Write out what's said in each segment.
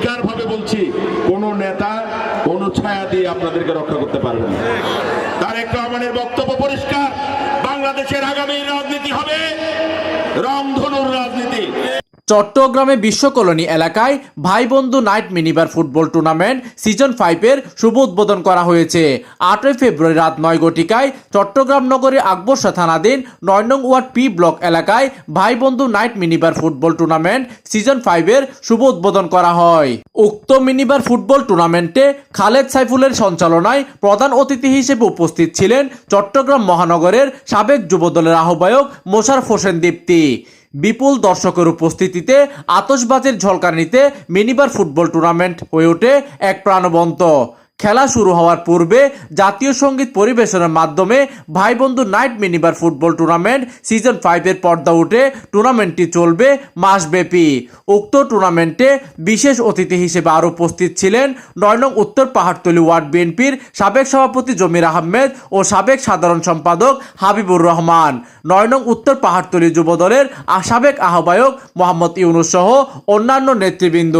পরিষ্কারভাবে বলছি, কোন নেতা কোন ছায়া দিয়ে আপনাদেরকে রক্ষা করতে পারবে না। তারেক রহমানের বক্তব্য পরিষ্কার। বাংলাদেশের আগামী রাজনীতি হবে। রংধনুর রাজনীতি। চট্টগ্রামে বিশ্বকলোনি এলাকায় ভাই বন্ধু night minibar football tournament season ফাইভের শুভ উদ্বোধন করা হয়েছে। আটই ফেব্রুয়ারি রাত নয় ঘটিকায় চট্টগ্রাম নগরের আকবরশা থানাধীন নয় নং ওয়ার্ড পি ব্লক এলাকায় ভাই বন্ধু night minibar football tournament season ফাইভের শুভ উদ্বোধন করা হয়। উক্ত মিনিবার ফুটবল টুর্নামেন্টে খালেদ সাইফুলের সঞ্চালনায় প্রধান অতিথি হিসেবে উপস্থিত ছিলেন চট্টগ্রাম মহানগরের সাবেক যুবদলের আহ্বায়ক মোশারফ হোসেন দীপ্তি। বিপুল দর্শকের উপস্থিতিতে আতশবাজির ঝলকানিতে মিনিবার ফুটবল টুর্নামেন্ট হয়ে ওঠে এক প্রাণবন্ত। খেলা শুরু হওয়ার পূর্বে জাতীয় সংগীত পরিবেশনের মাধ্যমে ভাই বন্ধু night minibar football tournament season ফাইভের পর্দা উঠে টুর্নামেন্টটি চলবে মাসব্যাপী। উক্ত টুর্নামেন্টে বিশেষ অতিথি হিসেবে আরও উপস্থিত ছিলেন নয় নং উত্তর পাহাড়তলী ওয়ার্ড বিএনপির সাবেক সভাপতি জমির আহমেদ ও সাবেক সাধারণ সম্পাদক হাবিবুর রহমান, নয় নং উত্তর পাহাড়তলী যুবদলের সাবেক আহ্বায়ক মোহাম্মদ ইউনুস সহ অন্যান্য নেতৃবৃন্দ।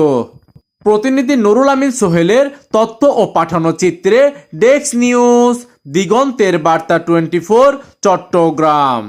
প্রতিনিধি নুরুল আমিন সোহেলের তথ্য ও পাঠানো চিত্রে ডেস্ক নিউজ দিগন্তের বার্তা টোয়েন্টি চট্টগ্রাম।